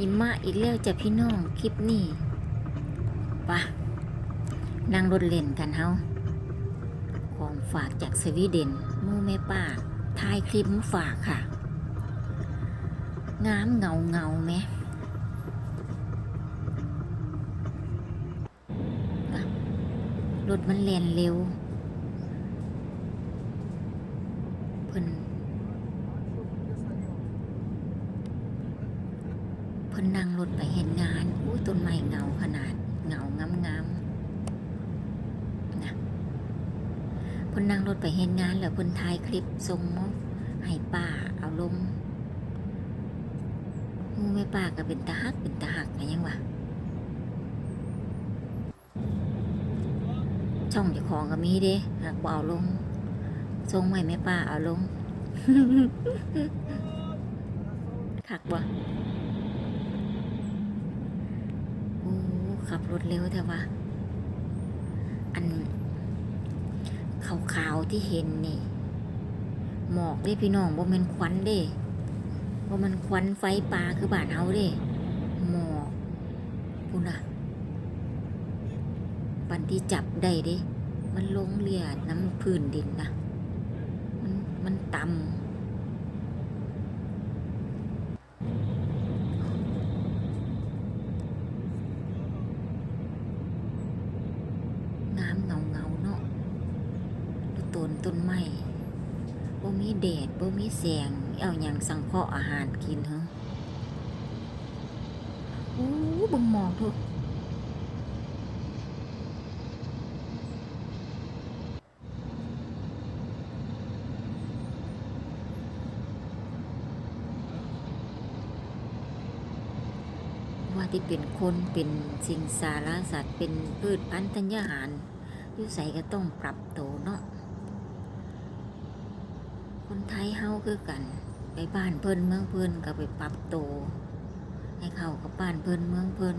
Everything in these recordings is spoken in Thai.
หิมะอีกแล้วจ้ะพี่น้องคลิปนี้ปะนั่งรถเล่นกันเฮาของฝากจากสวีเดนมู่แม่ป้าถ่ายคลิปมาฝากค่ะ งามเงาเงาไหมรถมันแล่นเร็ว เพิ่น เพิ่นนั่งรถไปเห็นงานอุ้ยต้นไม้เงาขนาดเงางามงามๆนะเพิ่นนั่งรถไปเห็นงานแล้วเพิ่นถ่ายคลิปส่งมาให้ป้าเอาลงมูแม่ป้าก็เป็นตาฮักเป็นตาฮักกันยังวะช่องเจ้าของก็มีเด้หากเอาลงส่งไว้แม่ป้าเอาลงคักบ่ โอ้ ขับรถเร็วแต่ว่า อันขาวๆที่เห็นนี่ หมอกเด้พี่น้องบ่ม่นควันเด้บ่มันควันไฟป่าคือบ้านเฮาเด้หมอกพุ่นน่ะปันที่จับได้เด้ มันลงเลียน้ำพื้นดินนะมันมันต่ำ งามเงาเงาเนาะดูต้นต้นไม้บ่มีแดดบ่มีแสง เอาหยังสังเคราะห์อาหารกินเหรอโอ้บึงหมอกเถอะว่าที่เป็นคนเป็นสิ่งสารสัตว์เป็นพืชพันธุ์ธัญญาหาร อยู่ใส่ก็ต้องปรับตัวเนาะคนไทยเฮาคือกัน ไปบ้านเพิ่นเมืองเพิ่นก็ไปปรับตัวให้เข้ากับบ้านเพิ่นเมืองเพิ่น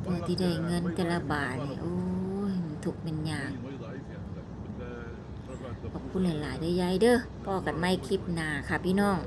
เพื่อที่ได้เงินแต่ละบาทนี่โอ้ยมันถูกเป็นยากขอบคุณหลายๆเด้ยายเด้อพ่อกันไม่คลิปหน้าค่ะพี่น้อง